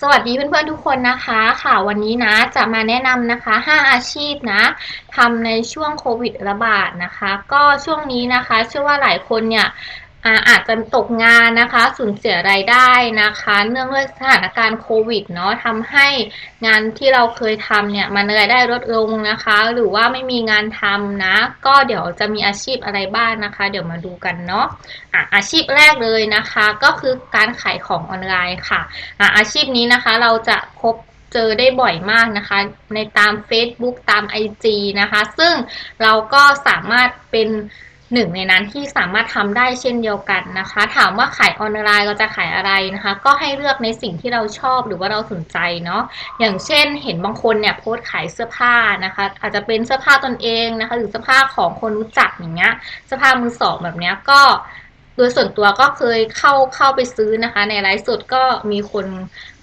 สวัสดีเพื่อนๆทุกคนนะคะ ค่ะวันนี้นะจะมาแนะนำนะคะ 5 อาชีพนะทำในช่วงโควิดระบาดนะคะ ก็ช่วงนี้นะคะเชื่อว่าหลายคนเนี่ย อาจจะตกงานนะคะ สูญเสียรายได้นะคะ เนื่องด้วยสถานการณ์โควิดเนาะทำให้งานที่เราเคยทำเนี่ยมันรายได้ลดลงนะคะ หรือว่าไม่มีงานทำนะ ก็เดี๋ยวจะมีอาชีพอะไรบ้างนะคะ เดี๋ยวมาดูกันเนาะอะอาชีพแรกเลยนะคะ ก็คือการขายของออนไลน์ค่ะอะอาชีพนี้นะคะเราจะพบเจอได้บ่อยมากนะคะ ในตาม Facebook ตาม IG นะคะ ซึ่งเราก็สามารถเป็น หนึ่งในนั้นที่สามารถทำได้เช่นเดียวกันนะคะ ถามว่าขายออนไลน์เราจะขายอะไรนะคะ ก็ให้เลือกในสิ่งที่เราชอบหรือว่าเราสนใจเนาะอย่างเช่นเห็นบางคนเนี่ยโพสต์ขายเสื้อผ้านะคะ อาจจะเป็นเสื้อผ้าตนเองนะคะ หรือเสื้อผ้าของคนรู้จักอย่างเงี้ยเสื้อผ้ามือสองแบบเนี้ยก็ โดยส่วนตัวก็เคยเข้าเข้าไปซื้อนะคะ ในไลฟ์สดก็มีคน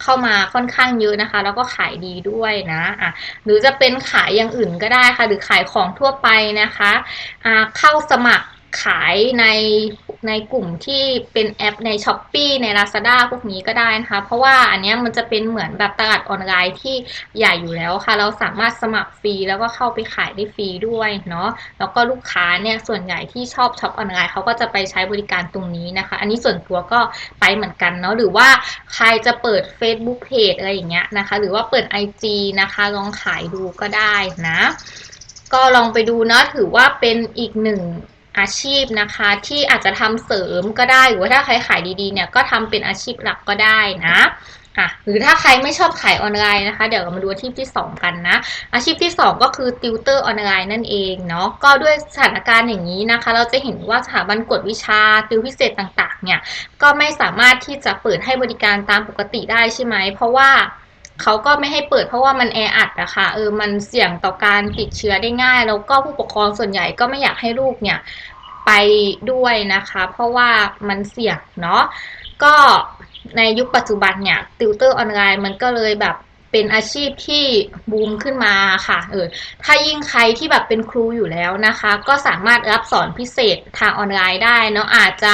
เข้ามาค่อนข้างเยอะนะคะ แล้วก็ขายดีด้วยนะอะหรือจะเป็นขายอย่างอื่นก็ได้ค่ะ หรือขายของทั่วไปนะคะอ่าเข้าสมัครขายใน ในกลุ่มที่เป็นแอปใน s h อ p e e ใน Lazada พวกนี้ก็ได้นะคะ เพราะว่าอันนี้มันจะเป็นเหมือนแบบตลาดออนไลน์ที่ใหญ่อยู่แล้วค่ะ เราสามารถสมัครฟรีแล้วก็เข้าไปขายได้ฟรีด้วยเนาะแล้วก็ลูกค้าเนี่ยส่วนใหญ่ที่ชอบช็อปออนไลน์เขาก็จะไปใช้บริการตรงนี้นะคะ อันนี้ส่วนตัวก็ไปเหมือนกันเนาะหรือว่าใครจะเปิด Facebook Page อะไรอย่างเงี้ยนะคะ หรือว่าเปิด IG นะคะลองขายดูก็ได้นะ ก็ลองไปดูเนาะถือว่าเป็นอีกหนึ่ง อาชีพนะคะ ที่อาจจะทำเสริมก็ได้หรือว่าถ้าใครขายดีๆเนี่ยก็ทำเป็นอาชีพหลักก็ได้นะอะหรือถ้าใครไม่ชอบขายออนไลน์นะคะ เดี๋ยวเรามาดูอาชีพที่ 2 กันนะ อาชีพที่ 2 ก็คือติวเตอร์ออนไลน์นั่นเองเนาะก็ด้วยสถานการณ์อย่างนี้นะคะ เราจะเห็นว่าสถาบันกวดวิชาติวพิเศษต่างๆ เนี่ยก็ไม่สามารถที่จะเปิดให้บริการตามปกติได้ใช่ไหมเพราะว่า เขาก็ไม่ให้เปิดเพราะว่ามันแออัดอะค่ะเออมันเสี่ยงต่อการติดเชื้อได้ง่าย แล้วก็ผู้ปกครองส่วนใหญ่ก็ไม่อยากให้ลูกเนี่ยไปด้วยนะคะ เพราะว่ามันเสี่ยงเนาะก็ในยุคปัจจุบันเนี่ยติวเตอร์ออนไลน์มันก็เลยแบบเป็นอาชีพที่บูมขึ้นมาค่ะเออถ้ายิ่งใครที่แบบเป็นครูอยู่แล้วนะคะ ก็สามารถรับสอนพิเศษทางออนไลน์ได้เนาะอาจจะ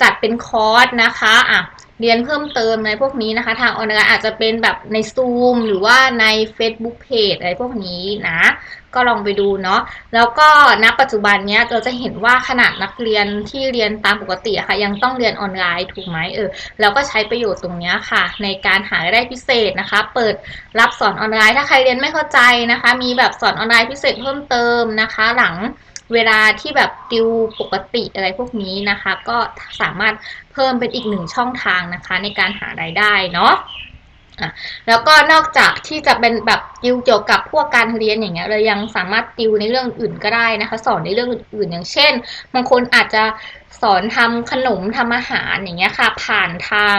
จัดเป็นคอร์สนะคะอะ เรียนเพิ่มเติมในพวกนี้นะคะ ทางออนไลน์อาจจะเป็นแบบใน Zoom หรือว่าใน Facebook Page อะไรพวกนี้นะ ก็ลองไปดูเนาะแล้วก็ณปัจจุบันเนี้ยเราจะเห็นว่าขนาดนักเรียนที่เรียนตามปกติค่ะ ยังต้องเรียนออนไลน์ถูกไหมเออแล้วก็ใช้ประโยชน์ตรงนี้ค่ะ ในการหารายได้พิเศษนะคะ เปิดรับสอนออนไลน์ถ้าใครเรียนไม่เข้าใจนะคะ มีแบบสอนออนไลน์พิเศษเพิ่มเติมนะคะ หลัง เวลาที่แบบติวปกติอะไรพวกนี้นะคะ ก็สามารถเพิ่มเป็นอีกหนึ่งช่องทางนะคะ ในการหารายได้เนาะแล้วก็นอกจากที่จะเป็นแบบติวเกี่ยวกับพวกการเรียนอย่างเงี้ยเรายังสามารถติวในเรื่องอื่นก็ได้นะคะ สอนในเรื่องอื่นๆ อย่างเช่นบางคนอาจจะสอนทำขนมทำอาหารอย่างเงี้ยค่ะ ผ่านทาง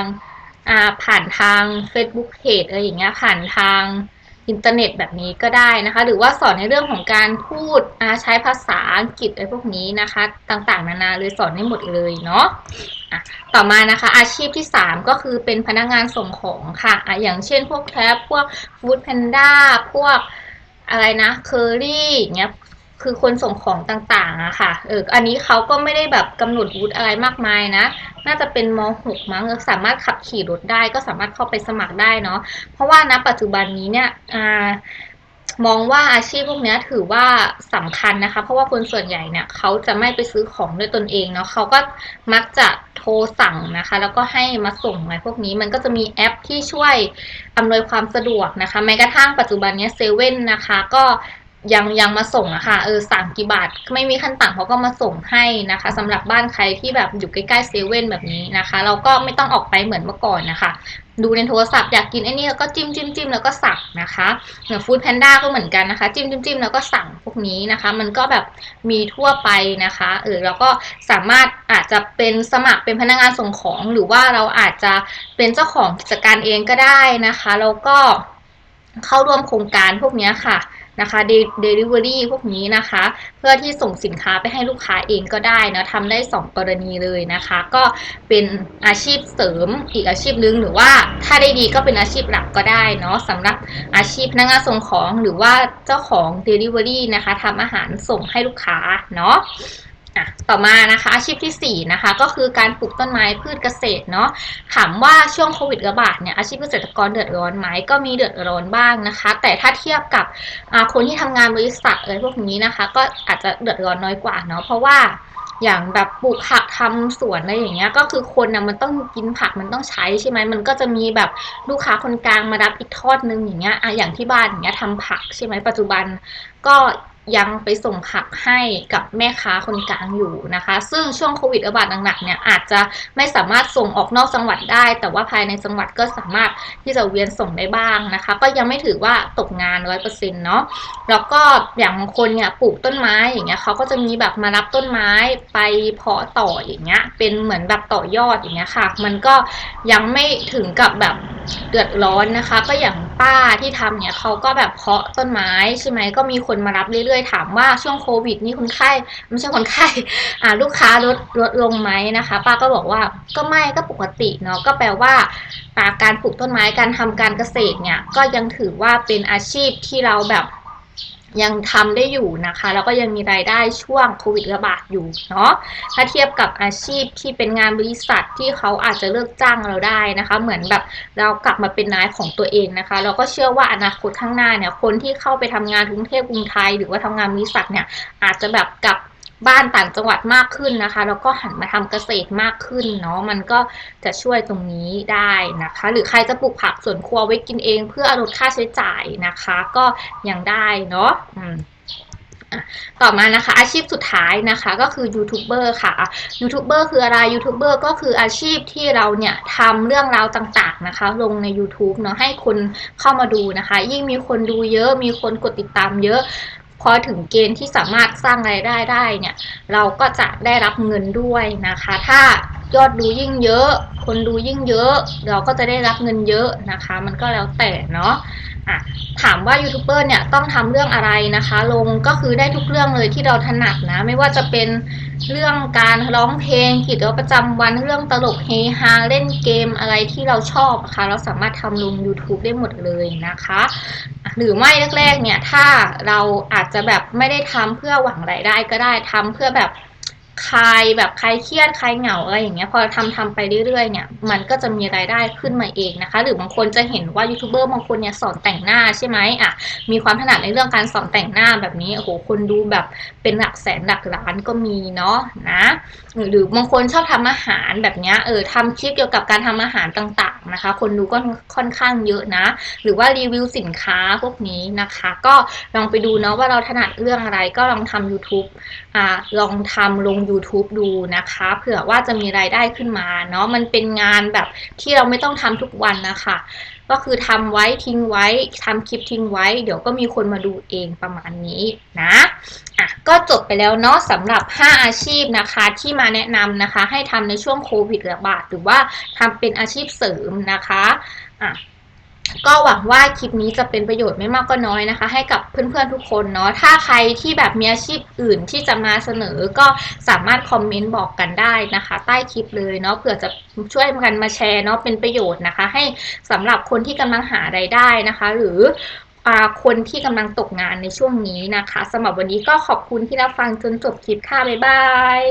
อ่าผ่านทาง Facebook Page อะไรอย่างเงี้ยผ่านทาง อินเทอร์เน็ตแบบนี้ก็ได้นะคะ หรือว่าสอนในเรื่องของการพูดใช้ภาษาอังกฤษอะไรพวกนี้นะคะ ต่างๆ นานาเลยสอนได้หมดเลยเนาะะต่อมานะคะ อาชีพที่ 3 ก็คือเป็นพนักงานส่งของค่ะอะอย่างเช่นพวกแคปพวกฟู้ดแพนด้าพวกอะไรนะเคอรี่เงี้ยคือคนส่งของต่างๆอะค่ะเอออันนี้เขาก็ไม่ได้แบบกำหนดวุฒิอะไรมากมายนะ น่าจะเป็นม .6 มั้งสามารถขับขี่รถได้ก็สามารถเข้าไปสมัครได้เนาะเพราะว่าณปัจจุบันนี้เนี่ยอมองว่าอาชีพพวกนี้ถือว่าสำคัญนะคะ เพราะว่าคนส่วนใหญ่เนี่ยเขาจะไม่ไปซื้อของด้วยตนเองเนาะเขาก็มักจะโทรสั่งนะคะ แล้วก็ให้มาส่งอะไรพวกนี้มันก็จะมีแอปที่ช่วยอำนวยความสะดวกนะคะแม้กระทั่งปัจจุบันนี้เซเว่นนะคะ ก็ ยังยังมาส่งอะค่ะเออสั่งกี่บาทไม่มีขั้นต่างเขาก็มาส่งให้นะคะสำหรับบ้านใครที่แบบอยู่ใกล้ๆเซเว่นแบบนี้นะคะ เราก็ไม่ต้องออกไปเหมือนเมื่อก่อนนะคะ ดูในโทรศัพท์อยากกินไอ้นี่แล้วก็จิ้มจิ้มจิ้มแล้วก็สั่งนะคะอย่างฟู้ดแพนด้าก็เหมือนกันนะคะ จิ้มจิ้มจิ้มแล้วก็สั่งพวกนี้นะคะ มันก็แบบมีทั่วไปนะคะเออแล้วก็สามารถอาจจะเป็นสมัครเป็นพนักงานส่งของ หรือว่าเราอาจจะเป็นเจ้าของกิจการเองก็ได้นะคะแล้วก็เข้าร่วมโครงการพวกนี้ค่ะ นะคะเดลิเวอรี่พวกนี้นะคะ เพื่อที่ส่งสินค้าไปให้ลูกค้าเองก็ได้นะทำได้ 2 กรณีเลยนะคะ ก็เป็นอาชีพเสริมอีกอาชีพนึง หรือว่าถ้าได้ดีก็เป็นอาชีพหลักก็ได้เนาะสำหรับอาชีพพนักงานส่งของหรือว่าเจ้าของ Delivery นะคะทำอาหารส่งให้ลูกค้าเนาะ อะต่อมานะคะอาชีพที่สี่นะคะก็คือการปลูกต้นไม้พืชเกษตรเนาะถามว่าช่วงโควิดระบาดเนี่ยอาชีพเกษตรกรเดือดร้อนไหมก็มีเดือดร้อนบ้างนะคะ แต่ถ้าเทียบกับคนที่ทำงานบริษัทอะไรพวกนี้นะคะ ก็อาจจะเดือดร้อนน้อยกว่าเนาะเพราะว่าอย่างแบบปลูกผักทำสวนอะไรอย่างเงี้ยก็คือคนนะมันต้องกินผักมันต้องใช้ใช่ไหมมันก็จะมีแบบลูกค้าคนกลางมารับอีกทอดนึงอย่างเงี้ยอะอย่างที่บ้านอย่างเงี้ยทำผักใช่ไหมปัจจุบันก็ ยังไปส่งผักให้กับแม่ค้าคนกลางอยู่นะคะ ซึ่งช่วงโควิดระบาดหนักๆเนี่ยอาจจะไม่สามารถส่งออกนอกจังหวัดได้ แต่ว่าภายในจังหวัดก็สามารถที่จะเวียนส่งได้บ้างนะคะ ก็ยังไม่ถือว่าตกงานร้อยเปอร์เซ็นต์เนาะแล้วก็อย่างบางคนเนี่ยปลูกต้นไม้อย่างเงี้ยเขาก็จะมีแบบมารับต้นไม้ไปเพาะต่ออย่างเงี้ย เป็นเหมือนแบบต่อยอดอย่างเงี้ยค่ะ มันก็ยังไม่ถึงกับแบบเดือดร้อนนะคะ ก็อย่าง ป้าที่ทำเนี่ยเขาก็แบบเพาะต้นไม้ใช่ไหมก็มีคนมารับเรื่อยๆ ถามว่าช่วงโควิด นี่คนไข้ไม่ใช่คนไข้อ่าลูกค้าลดลดลงไหมนะคะ ป้าก็บอกว่าก็ไม่ก็ปกติเนาะก็แปลว่าการปลูกต้นไม้การทำการเกษตรเนี่ยก็ยังถือว่าเป็นอาชีพที่เราแบบ ยังทำได้อยู่นะคะ แล้วก็ยังมีรายได้ช่วงโควิดระบาดอยู่เนาะถ้าเทียบกับอาชีพที่เป็นงานบริษัทที่เขาอาจจะเลิกจ้างเราได้นะคะ เหมือนแบบเรากลับมาเป็นนายของตัวเองนะคะ เราก็เชื่อว่าอนาคตข้างหน้าเนี่ยคนที่เข้าไปทำงานกรุงเทพกรุงไทย หรือว่าทำงานบริษัทเนี่ยอาจจะแบบกลับ บ้านต่างจังหวัดมากขึ้นนะคะ แล้วก็หันมาทำเกษตรมากขึ้นเนาะมันก็จะช่วยตรงนี้ได้นะคะ หรือใครจะปลูกผักสวนครัวไว้กินเอง เพื่อลดค่าใช้จ่ายนะคะ ก็ยังได้เนาะต่อมานะคะอาชีพสุดท้ายนะคะก็คือยูทูบเบอร์ค่ะยูทูบเบอร์คืออะไรยูทูบเบอร์ก็คืออาชีพที่เราเนี่ยทำเรื่องราวต่างๆนะคะ ลงใน YouTube เนาะให้คนเข้ามาดูนะคะ ยิ่งมีคนดูเยอะมีคนกดติดตามเยอะ พอถึงเกณฑ์ที่สามารถสร้างรายได้ได้เนี่ย เราก็จะได้รับเงินด้วยนะคะ ถ้ายอดดูยิ่งเยอะ คนดูยิ่งเยอะ เราก็จะได้รับเงินเยอะนะคะ มันก็แล้วแต่เนาะะถามว่ายูทูบเบอร์เนี่ยต้องทำเรื่องอะไรนะคะ ลงก็คือได้ทุกเรื่องเลยที่เราถนัดนะ ไม่ว่าจะเป็นเรื่องการร้องเพลงกิจวัตรประจำวันเรื่องตลกเฮฮาเล่นเกมอะไรที่เราชอบค่ะเราสามารถทำลง YouTube ได้หมดเลยนะคะ หรือไม่แรกๆเนี่ยถ้าเราอาจจะแบบไม่ได้ทำเพื่อหวังรายได้ก็ได้ทำเพื่อแบบ คลายแบบคลายเครียดคลายเหงาอะไรอย่างเงี้ยพอทำทำไปเรื่อยๆเนี่ยมันก็จะมีรายได้ขึ้นมาเองนะคะ หรือบางคนจะเห็นว่ายูทูบเบอร์บางคนเนี่ยสอนแต่งหน้าใช่ไหมอะมีความถนัดในเรื่องการสอนแต่งหน้าแบบนี้โอ้โหคนดูแบบเป็นหลักแสนหลักล้านก็มีเนาะนะหรือบางคนชอบทำอาหารแบบเนี้ยเออทำคลิปเกี่ยวกับการทำอาหารต่างๆนะคะ คนดูก็ค่อนข้างเยอะนะ หรือว่ารีวิวสินค้าพวกนี้นะคะ ก็ลองไปดูเนาะว่าเราถนัดเรื่องอะไรก็ลองทำ YouTube อ่าลองทำลง YouTube ดูนะคะ เผื่อว่าจะมีรายได้ขึ้นมาเนาะมันเป็นงานแบบที่เราไม่ต้องทำทุกวันนะคะ ก็คือทำไว้ทิ้งไว้ทำคลิปทิ้งไว้ เดี๋ยวก็มีคนมาดูเองประมาณนี้นะอะก็จบไปแล้วเนาะสำหรับ 5 อาชีพนะคะที่มาแนะนำนะคะ ให้ทำในช่วงโควิดระบาดหรือว่าทำเป็นอาชีพเสริมนะคะอะ ก็หวังว่าคลิปนี้จะเป็นประโยชน์ไม่มากก็น้อยนะคะ ให้กับเพื่อนๆทุกคนเนาะถ้าใครที่แบบมีอาชีพอื่นที่จะมาเสนอก็สามารถคอมเมนต์บอกกันได้นะคะ ใต้คลิปเลยเนาะเผื่อจะช่วยกันมาแชร์เนาะเป็นประโยชน์นะคะ ให้สำหรับคนที่กำลังหาไรายได้นะคะ หรือคนที่กำลังตกงานในช่วงนี้นะคะสำหรับวันนี้ก็ขอบคุณที่รับฟังจนจบคลิปค่ะ บ๊ายบาย